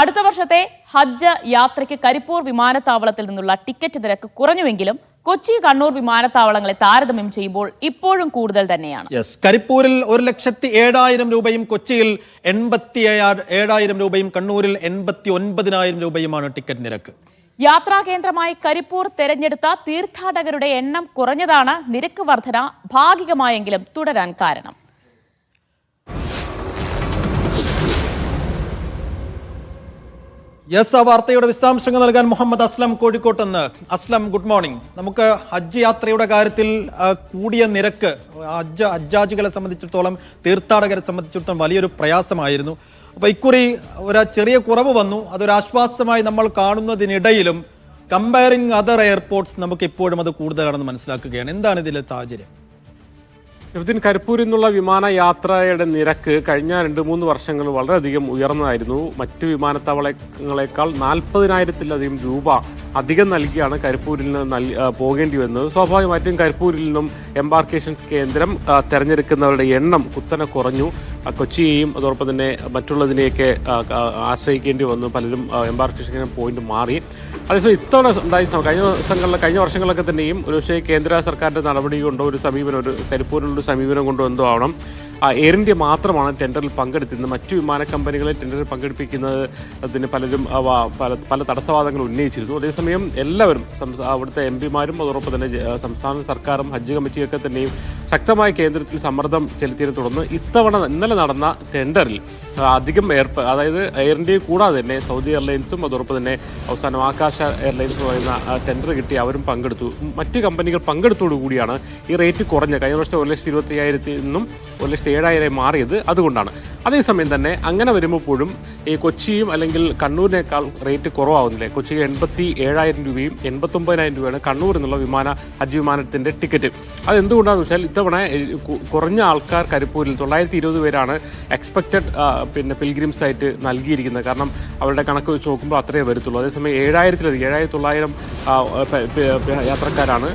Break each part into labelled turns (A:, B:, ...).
A: അടുത്ത വർഷത്തെ ഹജ്ജ് യാത്രയ്ക്ക് കരിപ്പൂർ വിമാനത്താവളത്തിൽ നിന്നുള്ള ടിക്കറ്റ് നിരക്ക് കുറഞ്ഞുവെങ്കിലും കൊച്ചി കണ്ണൂർ വിമാനത്താവളങ്ങളെ താരതമ്യം ചെയ്യുമ്പോൾ ഇപ്പോഴും കൂടുതൽ തന്നെയാണ്.
B: യെസ് കരിപ്പൂരിൽ ഒരു ലക്ഷത്തി ഏഴായിരം രൂപയും കൊച്ചിയിൽ എൺപത്തി ഏഴായിരം രൂപയും കണ്ണൂരിൽ എൺപത്തി ഒൻപതിനായിരം രൂപയുമാണ് ടിക്കറ്റ് നിരക്ക്.
A: യാത്രാ കേന്ദ്രമായി കരിപ്പൂർ തെരഞ്ഞെടുത്ത തീർത്ഥാടകരുടെ എണ്ണം കുറഞ്ഞതാണ് നിരക്ക് വർധന ഭാഗികമായെങ്കിലും തുടരാൻ കാരണം.
B: യെസ് ആ വാർത്തയുടെ വിശദാംശങ്ങൾ നൽകാൻ Muhammad Aslam കോഴിക്കോട്ടെന്ന്. Aslam good morning. നമുക്ക് ഹജ്ജ് യാത്രയുടെ കാര്യത്തിൽ കൂടിയ നിരക്ക് ഹജ്ജ് ഹജ്ജാജികളെ സംബന്ധിച്ചിടത്തോളം തീർത്ഥാടകരെ സംബന്ധിച്ചിടത്തോളം വലിയൊരു പ്രയാസമായിരുന്നു. അപ്പൊ ഇക്കുറി ഒരു ചെറിയ കുറവ് വന്നു. അതൊരു ആശ്വാസമായി നമ്മൾ കാണുന്നതിനിടയിലും കമ്പയറിംഗ് അതർ എയർപോർട്ട്സ് നമുക്ക് ഇപ്പോഴും അത് കൂടുതലാണെന്ന് മനസ്സിലാക്കുകയാണ്. എന്താണ് ഇതിലെ സാഹചര്യം?
C: ഷഫ്ദീൻ കരിപ്പൂരിൽ നിന്നുള്ള വിമാന യാത്രയുടെ നിരക്ക് കഴിഞ്ഞ രണ്ട് മൂന്ന് വർഷങ്ങൾ വളരെയധികം ഉയർന്നതായിരുന്നു. മറ്റ് വിമാനത്താവളങ്ങളെക്കാൾ നാൽപ്പതിനായിരത്തിലധികം രൂപ അധികം നൽകിയാണ് കരിപ്പൂരിൽ നിന്ന് പോകേണ്ടി വന്നത്. സ്വാഭാവികമായിട്ടും കരിപ്പൂരിൽ നിന്നും എംബാർക്കേഷൻ കേന്ദ്രം തെരഞ്ഞെടുക്കുന്നവരുടെ എണ്ണം കുത്തനെ കുറഞ്ഞു. കൊച്ചിയെയും അതോടൊപ്പം തന്നെ മറ്റുള്ളതിനെയൊക്കെ ആശ്രയിക്കേണ്ടി വന്നു. പലരും എംബാർക്കേഷൻ പോയിന്റ് മാറി. അതേസമയം ഇത്തവണ ഉണ്ടായ കഴിഞ്ഞ ദിവസങ്ങളിലെ കഴിഞ്ഞ വർഷങ്ങളിലൊക്കെ തന്നെയും ഒരു പക്ഷേ കേന്ദ്ര സർക്കാരിന്റെ നടപടി കൊണ്ടോ ഒരു സമീപനം ഒരു കരിപ്പൂരിലുള്ള ഒരു സമീപനം കൊണ്ടോ എന്തോ ആവണം. എയർ ഇന്ത്യ മാത്രമാണ് ടെൻഡറിൽ പങ്കെടുത്തിരുന്നത്. മറ്റു വിമാന കമ്പനികളെ ടെൻഡറിൽ പങ്കെടുപ്പിക്കുന്നത് അതിന് പലരും പല പല തടസ്സവാദങ്ങൾ ഉന്നയിച്ചിരുന്നു. അതേസമയം എല്ലാവരും അവിടുത്തെ എം പിമാരും അതോടൊപ്പം തന്നെ സംസ്ഥാന സർക്കാരും ഹജ്ജ് കമ്മിറ്റിയൊക്കെ തന്നെയും ശക്തമായ കേന്ദ്രത്തിൽ സമ്മർദ്ദം ചെലുത്തിയതിനെ തുടർന്ന് ഇത്തവണ ഇന്നലെ നടന്ന ടെൻഡറിൽ അധികം എയർ അതായത് എയർ ഇന്ത്യ കൂടാതെ തന്നെ സൗദി എയർലൈൻസും അതോടൊപ്പം തന്നെ അവസാനം ആകാശ എയർലൈൻസ് പറയുന്ന ടെൻഡർ കിട്ടി അവരും പങ്കെടുത്തു. മറ്റ് കമ്പനികൾ പങ്കെടുത്തോടുകൂടിയാണ് ഈ റേറ്റ് കുറഞ്ഞ കഴിഞ്ഞ വർഷത്തെ ഒരു ലക്ഷത്തി ഇരുപത്തി അയ്യായിരത്തിൽ നിന്നും ഒരു ലക്ഷത്തി ഏഴായിരം മാറിയത് അതുകൊണ്ടാണ്. അതേസമയം തന്നെ അങ്ങനെ വരുമ്പോഴും ഈ കൊച്ചിയും അല്ലെങ്കിൽ കണ്ണൂരിനേക്കാൾ റേറ്റ് കുറവാകുന്നില്ലേ കൊച്ചിയിൽ എൺപത്തി ഏഴായിരം രൂപയും എൺപത്തി ഒമ്പതിനായിരം രൂപയാണ് കണ്ണൂർ എന്നുള്ള വിമാന ഹജ്ജ് വിമാനത്തിന്റെ ടിക്കറ്റ് അത് എന്തുകൊണ്ടാണെന്ന് വെച്ചാൽ ഇത്തവണ കുറഞ്ഞ ആൾക്കാർ കരിപ്പൂരിൽ തൊള്ളായിരത്തി ഇരുപത് പേരാണ് എക്സ്പെക്റ്റഡ് പിന്നെ പിൽഗ്രിംസ് ആയിട്ട് നൽകിയിരിക്കുന്നത്. കാരണം അവരുടെ കണക്ക് വെച്ച് നോക്കുമ്പോൾ അത്രയേ വരത്തുള്ളൂ. അതേസമയം ഏഴായിരത്തിലധികം ഏഴായിരത്തി തൊള്ളായിരം യാത്രക്കാരാണ്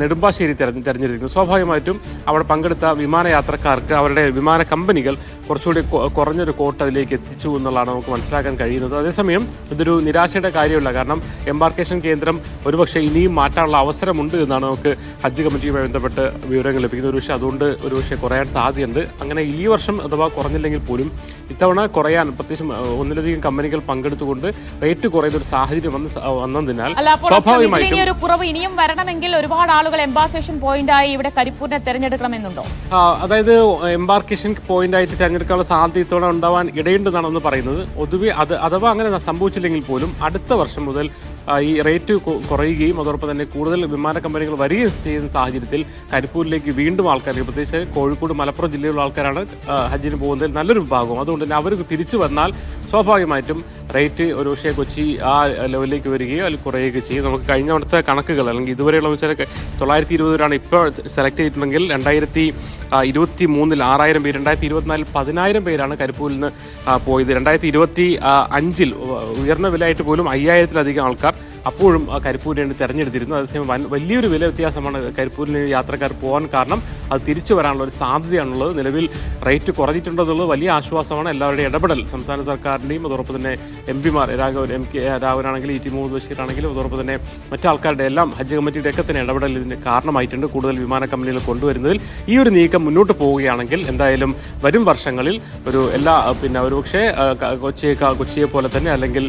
C: നെടുമ്പാശ്ശേരി തെരഞ്ഞെടുത്തിരിക്കുന്നത്. സ്വാഭാവികമായിട്ടും അവിടെ പങ്കെടുത്ത വിമാനയാത്രക്കാർക്ക് അവരുടെ വിമാന കമ്പനികൾ കുറച്ചുകൂടി കുറഞ്ഞൊരു കോട്ട് അതിലേക്ക് എത്തിച്ചു എന്നുള്ളതാണ് നമുക്ക് മനസ്സിലാക്കാൻ കഴിയുന്നത്. അതേസമയം ഇതൊരു നിരാശയുടെ കാര്യമല്ല. കാരണം എംബാർക്കേഷൻ കേന്ദ്രം ഒരുപക്ഷെ ഇനിയും മാറ്റാനുള്ള അവസരമുണ്ട് എന്നാണ് നമുക്ക് ഹജ്ജ് കമ്മിറ്റിയുമായി ബന്ധപ്പെട്ട് വിവരങ്ങൾ ലഭിക്കുന്നത്. ഒരുപക്ഷെ അതുകൊണ്ട് ഒരുപക്ഷെ കുറയാൻ സാധ്യതയുണ്ട്. അങ്ങനെ ഈ വർഷം അഥവാ കുറഞ്ഞില്ലെങ്കിൽ പോലും ഇത്തവണ കുറയാൻ പ്രത്യേകിച്ചും ഒന്നിലധികം കമ്പനികൾ പങ്കെടുത്തുകൊണ്ട് റേറ്റ് കുറയുന്ന ഒരു സാഹചര്യം വന്ന് വന്നതിനാൽ സ്വാഭാവികമായിട്ടും
A: കുറവ് ഇനിയും വരണമെങ്കിൽ ഒരുപാട് ആളുകൾ എംബാർക്കേഷൻ പോയിന്റായി ഇവിടെ കരിപ്പൂരിനെ തെരഞ്ഞെടുക്കണമെന്നുണ്ടോ?
C: അതായത് എംബാർക്കേഷൻ പോയിന്റ് ആയിട്ട് തിരഞ്ഞെടുക്കാനുള്ള സാധ്യത ഇത്തവണ ഉണ്ടാവാൻ ഇടയുണ്ടെന്നാണ് പറയുന്നത്. പൊതുവെ അത് അഥവാ അങ്ങനെ സംഭവിച്ചില്ലെങ്കിൽ പോലും അടുത്ത വർഷം മുതൽ ഈ റേറ്റ് കുറയുകയും അതോടൊപ്പം തന്നെ കൂടുതൽ വിമാന കമ്പനികൾ വരികയും ചെയ്യുന്ന സാഹചര്യത്തിൽ കരിപ്പൂരിലേക്ക് വീണ്ടും ആൾക്കാർ പ്രത്യേകിച്ച് കോഴിക്കോട് മലപ്പുറം ജില്ലയിലുള്ള ആൾക്കാരാണ് ഹജ്ജിന് പോകുന്നതിൽ നല്ലൊരു വിഭാഗം. അതുകൊണ്ട് തന്നെ അവർ തിരിച്ചു വന്നാൽ സ്വാഭാവികമായിട്ടും റേറ്റ് ഒരു പക്ഷേ കൊച്ചി ആ ലെവലിലേക്ക് വരികയോ അല്ലെങ്കിൽ കുറയുകയോ ചെയ്യും. നമുക്ക് കഴിഞ്ഞ അവിടുത്തെ കണക്കുകൾ അല്ലെങ്കിൽ ഇതുവരെയുള്ള വെച്ചാൽ തൊള്ളായിരത്തി ഇരുപത് പേരാണ് ഇപ്പോൾ സെലക്ട് ചെയ്തിട്ടുണ്ടെങ്കിൽ രണ്ടായിരത്തി ഇരുപത്തി മൂന്നിൽ ആറായിരം പേര് രണ്ടായിരത്തി ഇരുപത്തിനാലിൽ പതിനായിരം പേരാണ് കരിപ്പൂരിൽ നിന്ന് പോയത്. രണ്ടായിരത്തി ഇരുപത്തി അഞ്ചിൽ ഉയർന്ന വിലയായിട്ട് പോലും അയ്യായിരത്തിലധികം ആൾക്കാർ അപ്പോഴും ആ കരിപ്പൂരിനെ തെരഞ്ഞെടുത്തിരുന്നു. അതേസമയം വലിയൊരു വില വ്യത്യാസമാണ് കരിപ്പൂരിന് യാത്രക്കാർ പോകാൻ കാരണം അത് തിരിച്ചു വരാനുള്ള ഒരു സാധ്യതയാണുള്ളത്. നിലവിൽ റേറ്റ് കുറഞ്ഞിട്ടുണ്ടെന്നുള്ളത് വലിയ ആശ്വാസമാണ്. എല്ലാവരുടെയും ഇടപെടൽ സംസ്ഥാന സർക്കാരിന്റെയും അതോടൊപ്പം തന്നെ എം പിമാർ രാഘവൻ എം കെ രാഘവനാണെങ്കിലും ഇ ടി മുഹമ്മദ് ബഷീറാണെങ്കിലും അതോടൊപ്പം തന്നെ മറ്റാൾക്കാരുടെ എല്ലാം ഹജ്ജ് കമ്മിറ്റിയുടെ ഒക്കെ തന്നെ ഇടപെടൽ ഇതിന് കാരണമായിട്ടുണ്ട്. കൂടുതൽ വിമാന കമ്പനികൾ കൊണ്ടുവരുന്നതിൽ ഈ ഒരു നീക്കം മുന്നോട്ട് പോവുകയാണെങ്കിൽ എന്തായാലും വരും വർഷങ്ങളിൽ ഒരു എല്ലാ പിന്നെ ഒരുപക്ഷെ കൊച്ചിയെ കൊച്ചിയെ പോലെ തന്നെ അല്ലെങ്കിൽ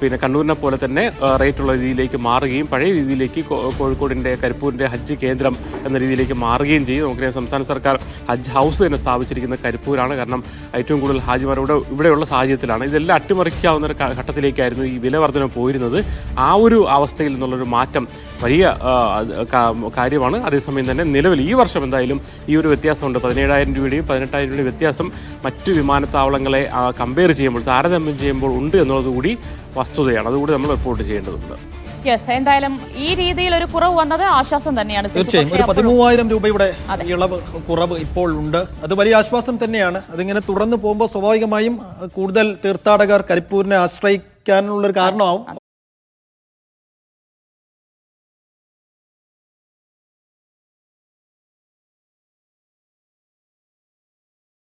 C: പിന്നെ കണ്ണൂരിനെ പോലെ തന്നെ ആ, റേറ്റുള്ള രീതിയിലേക്ക് മാറുകയും പഴയ രീതിയിലേക്ക് കോഴിക്കോടിന്റെ കരിപ്പൂരിന്റെ ഹജ്ജ് കേന്ദ്രം എന്ന രീതിയിലേക്ക് മാറുകയും ചെയ്യും നമുക്കറിയാം സംസ്ഥാന സർക്കാർ ഹജ്ജ് ഹൗസ് തന്നെ സ്ഥാപിച്ചിരിക്കുന്ന കരിപ്പൂരാണ്. കാരണം ഏറ്റവും കൂടുതൽ ഹാജിമാർ ഇവിടെ ഇവിടെയുള്ള സാഹചര്യത്തിലാണ്. ഇതെല്ലാം അട്ടിമറിക്കാവുന്ന ഒരു ഘട്ടത്തിലേക്കായിരുന്നു ഈ വില വർധന പോയിരുന്നത്. ആ ഒരു അവസ്ഥയിൽ നിന്നുള്ളൊരു മാറ്റം വലിയ കാര്യമാണ്. അതേസമയം തന്നെ നിലവിൽ ഈ വർഷം എന്തായാലും ഈ ഒരു വ്യത്യാസമുണ്ട്. പതിനേഴായിരം രൂപയുടെയും പതിനെട്ടായിരം രൂപയുടെയും വ്യത്യാസം മറ്റ് വിമാനത്താവളങ്ങളെ കമ്പയർ ചെയ്യുമ്പോൾ താരതമ്യം ചെയ്യുമ്പോൾ ഉണ്ട് എന്നുള്ളത് കൂടി വസ്തുതയാണ് അതുകൂടി നമ്മൾ റിപ്പോർട്ട് ചെയ്യേണ്ടതുണ്ട്.
A: യെസ് എന്തായാലും ഈ രീതിയിൽ ഒരു കുറവ് വന്നത് ആശ്വാസം തന്നെയാണ്.
B: തീർച്ചയായും. ഒരു പതിമൂവായിരം രൂപയുടെ ഇളവ് കുറവ് ഇപ്പോൾ ഉണ്ട്. അത് വലിയ ആശ്വാസം തന്നെയാണ്. അതിങ്ങനെ തുടർന്ന് പോകുമ്പോൾ സ്വാഭാവികമായും കൂടുതൽ തീർത്ഥാടകർ കരിപ്പൂരിനെ ആശ്രയിക്കാനുള്ള ഒരു കാരണമാവും.